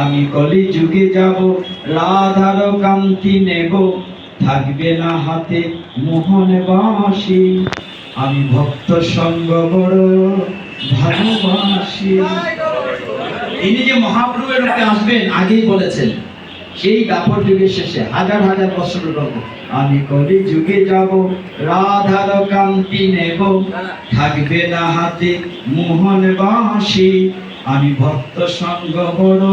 আমি কলি যুগে যাব রাধার কান্তি নেব। থাকবে না হাতে মোহন বাসি আমি ভক্ত সঙ্গ বড় ভালোবাসি। ইনি যে মহাপ্রভুর রূপে আসবেন আগেই বলেছেন। সেই দাপর যুগের শেষে হাজার হাজার বছর গল্প। আমি কলি যুগে যাব রাধার কান্তি নেব। থাকবে না হাতে মোহন বাসি আমি ভক্ত সঙ্গ বড়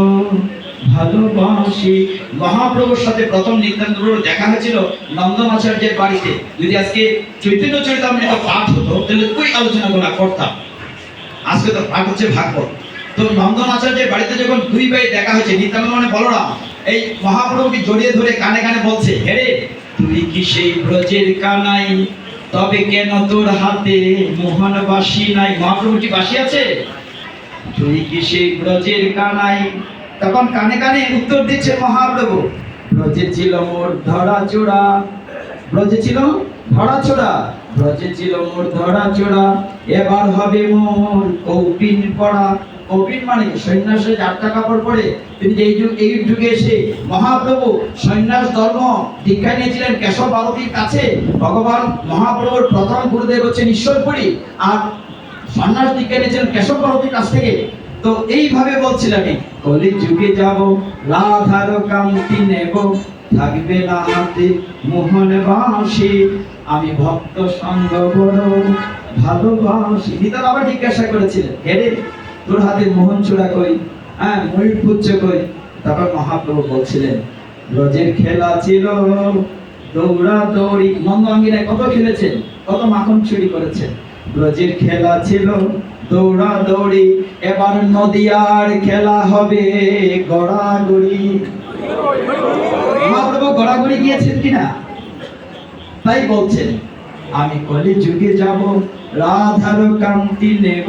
ভালোবাসি। মহাপ্রভুর সাথে প্রথম নিত্যান্ত দেখা হয়েছিল নন্দনাচার্যের বাড়িতে। যদি আজকে চৈতন্য চরিতামৃত পাঠ হতো, তাহলে ওই আলোচনাগুলো করতাম। আজকে তো পাঠ হচ্ছে ভাগবত। তো নন্দন আচার্যের বাড়িতে যখন দুই ভাই দেখা হয়েছে নিত্যানন্দ মানে বলরাম, এই মহাপ্রভুকে জড়িয়ে ধরে কানে কানে বলছে হেরে তুই কি সেই ব্রজের কানাই? তবে কেন তোর হাতে মোহন বাসি নাই? মহাপ্রভু কি বাসি আছে? তুই ব্রজের কানাই? তখন কানে কানে উত্তর দিচ্ছে মহাপ্রভু, ব্রজে ছিল মোর ধরা ব্রজে ছিল ধরা ব্রজে ছিল মোর ধরা এবার হবে মোর কৌপিন পড়া। কৌপিন মানে সন্ন্যাসে কাপড় পরে। তিনি এই যুগ এই যুগে এসে মহাপ্রভু সন্ন্যাস ধর্ম দীক্ষা নিয়েছিলেন কেশব ভারতীর কাছে। ভগবান মহাপ্রভুর প্রথম গুরুদেব হচ্ছেন ঈশ্বরপুরী। আর সন্ন্যাস দীক্ষা ভারতীর কাছ থেকে। তো এইভাবে বলছিলাম কলি যুগে যাব রাধার কান্তি নেব থাকবে না হাতে মোহন বাসি আমি ভক্ত সঙ্গ ভালোবাসি। জিজ্ঞাসা করেছিলেন হেরে তোর হাতে মোহন চূড়া কই? হ্যাঁ ময়ূর পুচ্ছ কই? তারপর মহাপ্রভু বলছিলেন ব্রজের খেলা ছিল দৌড়া দৌড়ি নন্দাঙ্গিনায় কত খেলেছেন, কত মাখন চুরি করেছেন। ব্রজের খেলা ছিল দৌড়া দৌড়ি এবার নদিয়ার খেলা হবে গড়াগড়ি। মহাপ্রভু গড়াগড়ি গিয়েছেন কিনা? তাই বলছেন, আমি কলি যুগে যাব, রাধার কান্তি নেব,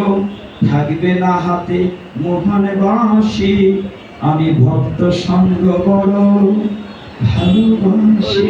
থাকবে না হাতে মোহন বাঁশি, আমি ভক্ত সঙ্গ বড় ভালোবাসি।